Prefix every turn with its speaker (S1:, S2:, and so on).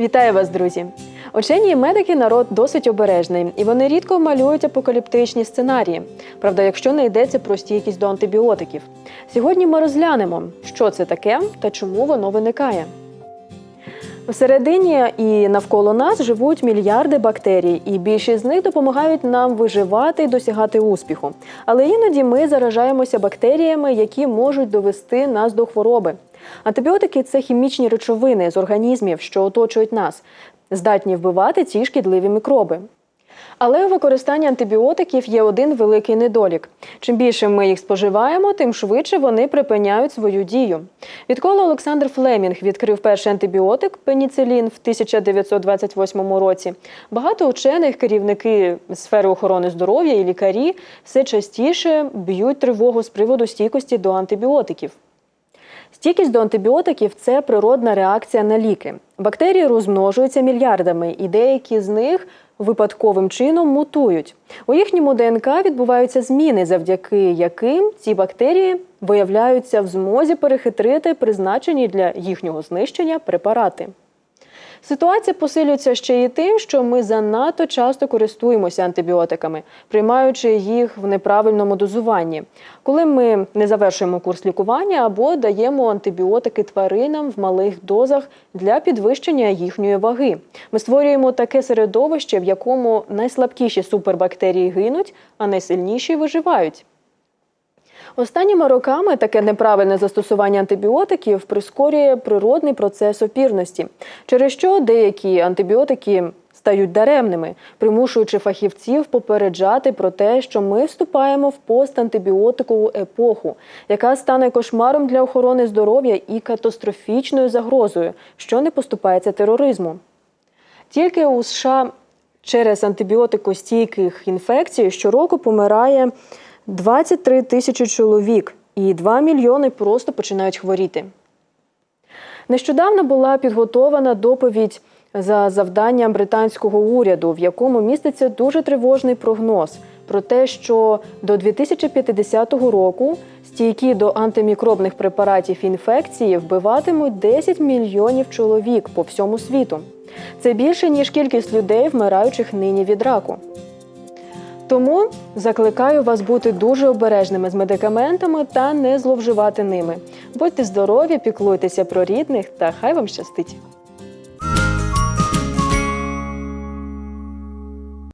S1: Вітаю вас, друзі! Учені і медики народ досить обережний, і вони рідко малюють апокаліптичні сценарії. Правда, якщо не йдеться про стійкість до антибіотиків. Сьогодні ми розглянемо, що це таке та чому воно виникає. Всередині і навколо нас живуть мільярди бактерій, і більшість з них допомагають нам виживати і досягати успіху. Але іноді ми заражаємося бактеріями, які можуть довести нас до хвороби. Антибіотики це хімічні речовини з організмів, що оточують нас, здатні вбивати ці шкідливі мікроби. Але у використанні антибіотиків є один великий недолік. Чим більше ми їх споживаємо, тим швидше вони припиняють свою дію. Відколи Олександр Флемінг відкрив перший антибіотик пеніцилін в 1928 році, багато учених, керівники сфери охорони здоров'я і лікарі все частіше б'ють тривогу з приводу стійкості до антибіотиків. Стійкість до антибіотиків це природна реакція на ліки. Бактерії розмножуються мільярдами, і деякі з них випадковим чином мутують. У їхньому ДНК відбуваються зміни, завдяки яким ці бактерії виявляються в змозі перехитрити призначені для їхнього знищення препарати. Ситуація посилюється ще й тим, що ми занадто часто користуємося антибіотиками, приймаючи їх в неправильному дозуванні, коли ми не завершуємо курс лікування або даємо антибіотики тваринам в малих дозах для підвищення їхньої ваги. Ми створюємо таке середовище, в якому найслабкіші супербактерії гинуть, а найсильніші виживають. Останніми роками таке неправильне застосування антибіотиків прискорює природний процес опірності, через що деякі антибіотики стають даремними, примушуючи фахівців попереджати про те, що ми вступаємо в постантибіотикову епоху, яка стане кошмаром для охорони здоров'я і катастрофічною загрозою, що не поступається тероризму. Тільки у США через антибіотикостійких інфекцій щороку помирає 23 тисячі чоловік, і 2 мільйони просто починають хворіти. Нещодавно була підготована доповідь за завданням британського уряду, в якому міститься дуже тривожний прогноз про те, що до 2050 року стійкі до антимікробних препаратів інфекції вбиватимуть 10 мільйонів чоловік по всьому світу. Це більше ніж кількість людей, вмираючих нині від раку. Тому закликаю вас бути дуже обережними з медикаментами та не зловживати ними. Будьте здорові, піклуйтеся про рідних та хай вам щастить.